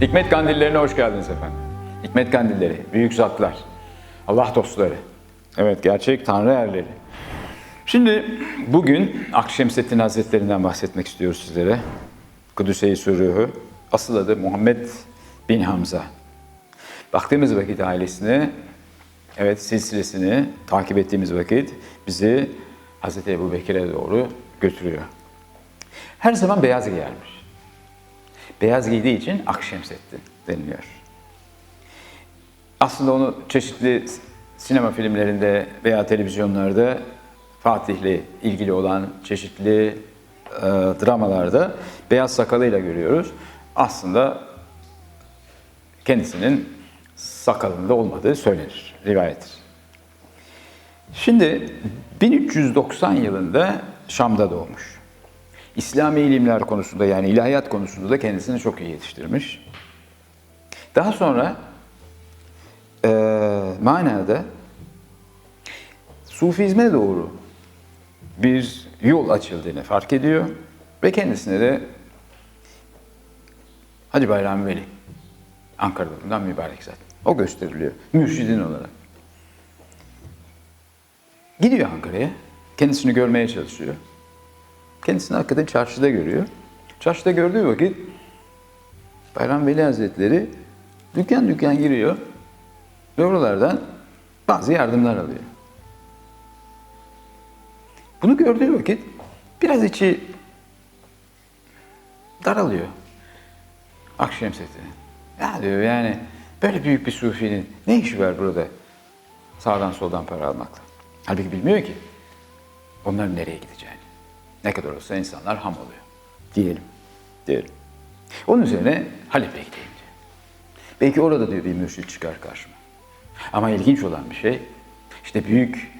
Hikmet kandillerine hoş geldiniz efendim. Hikmet kandilleri, büyük zatlar, Allah dostları. Evet, gerçek Tanrı erleri. Şimdi bugün Akşemseddin Hazretlerinden bahsetmek istiyoruz sizlere. Kudüs-i Sürruhu. Asıl adı Muhammed bin Hamza. Baktığımız vakit ailesine, evet silsilesini takip ettiğimiz vakit bizi Hz. Ebu Bekir'e doğru götürüyor. Her zaman beyaz giyermiş. Beyaz giydiği için Akşemseddin deniliyor. Aslında onu çeşitli sinema filmlerinde veya televizyonlarda Fatih'le ilgili olan çeşitli e, dramalarda beyaz sakalıyla görüyoruz. Aslında kendisinin sakalında olmadığı söylenir, rivayettir. Şimdi 1390 yılında Şam'da doğmuş. İslami ilimler konusunda yani ilahiyat konusunda da kendisini çok iyi yetiştirmiş. Daha sonra e, manada Sufizme doğru bir yol açıldığını fark ediyor ve kendisine de Hacı Bayram Veli, Ankara'da bundan mübarek zat. O gösteriliyor, mürşidin olarak. Gidiyor Ankara'ya, kendisini görmeye çalışıyor. Kendisini hakikaten çarşıda görüyor. Çarşıda gördüğü vakit Bayram Veli Hazretleri dükkan dükkan giriyor ve oralardan bazı yardımlar alıyor. Bunu gördüğü vakit biraz içi daralıyor. Akşemseddin'in. Ya diyor yani böyle büyük bir sufinin ne işi var burada sağdan soldan para almakla? Halbuki bilmiyor ki onların nereye gideceğini. Ne kadar olsa insanlar ham oluyor. Diyelim. Diyelim. Onun üzerine Halep'e gideyim diyor. Belki orada diyor bir mürşit çıkar karşıma. Ama ilginç olan bir şey, işte büyük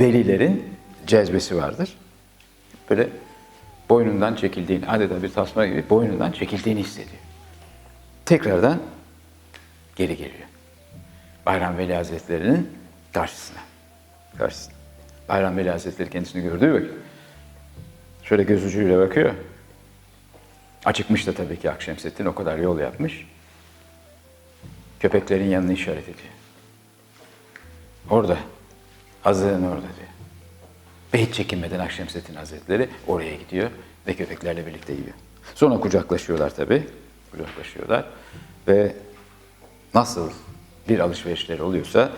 velilerin cezbesi vardır. Böyle boynundan çekildiğini, adeta bir tasma gibi boynundan çekildiğini hissediyor. Tekrardan geri geliyor. Bayram Veli Hazretleri'nin karşısına. Karşısına. Bayram Veli Hazretleri kendisini gördüğü vakit şöyle göz ucuyla bakıyor. Acıkmış da tabii ki Akşemseddin o kadar yol yapmış. Köpeklerin yanını işaret ediyor. Orada. Azığın orada diyor. Ve hiç çekinmeden Akşemseddin Hazretleri oraya gidiyor ve köpeklerle birlikte yiyor. Sonra kucaklaşıyorlar tabii. Kucaklaşıyorlar ve nasıl bir alışverişleri oluyorsa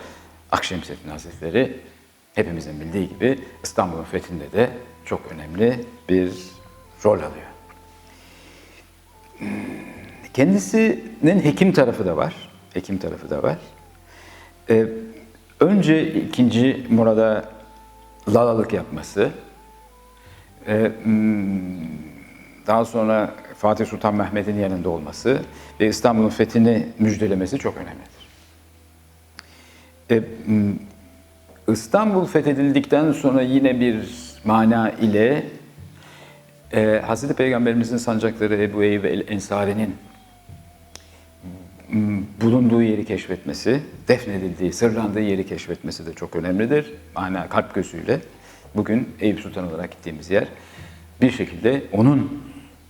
Akşemseddin Hazretleri hepimizin bildiği gibi İstanbul'un fethinde de çok önemli bir rol alıyor. Kendisinin hekim tarafı da var. Hekim tarafı da var. Ee, önce ikinci Murad'a lalalık yapması, e, hmm, daha sonra Fatih Sultan Mehmet'in yanında olması ve İstanbul'un fethini müjdelemesi çok önemlidir. E, hmm, İstanbul fethedildikten sonra yine bir mana ile e, Hazreti Peygamberimizin sancakları Ebu Eyyub el-Ensari'nin bulunduğu yeri keşfetmesi, defnedildiği, sırlandığı yeri keşfetmesi de çok önemlidir. Mana kalp gözüyle. Bugün Eyüp Sultan olarak gittiğimiz yer bir şekilde onun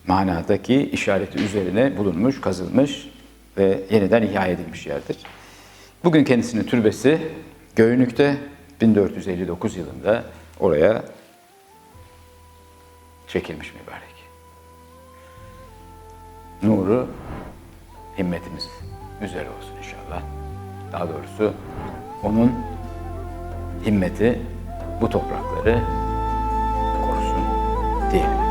manadaki işareti üzerine bulunmuş, kazılmış ve yeniden ihya edilmiş yerdir. Bugün kendisinin türbesi Göynük'te 1459 yılında oraya çekilmiş mübarek. Nuru himmetimiz üzere olsun inşallah. Daha doğrusu onun himmeti bu toprakları korusun diyelim.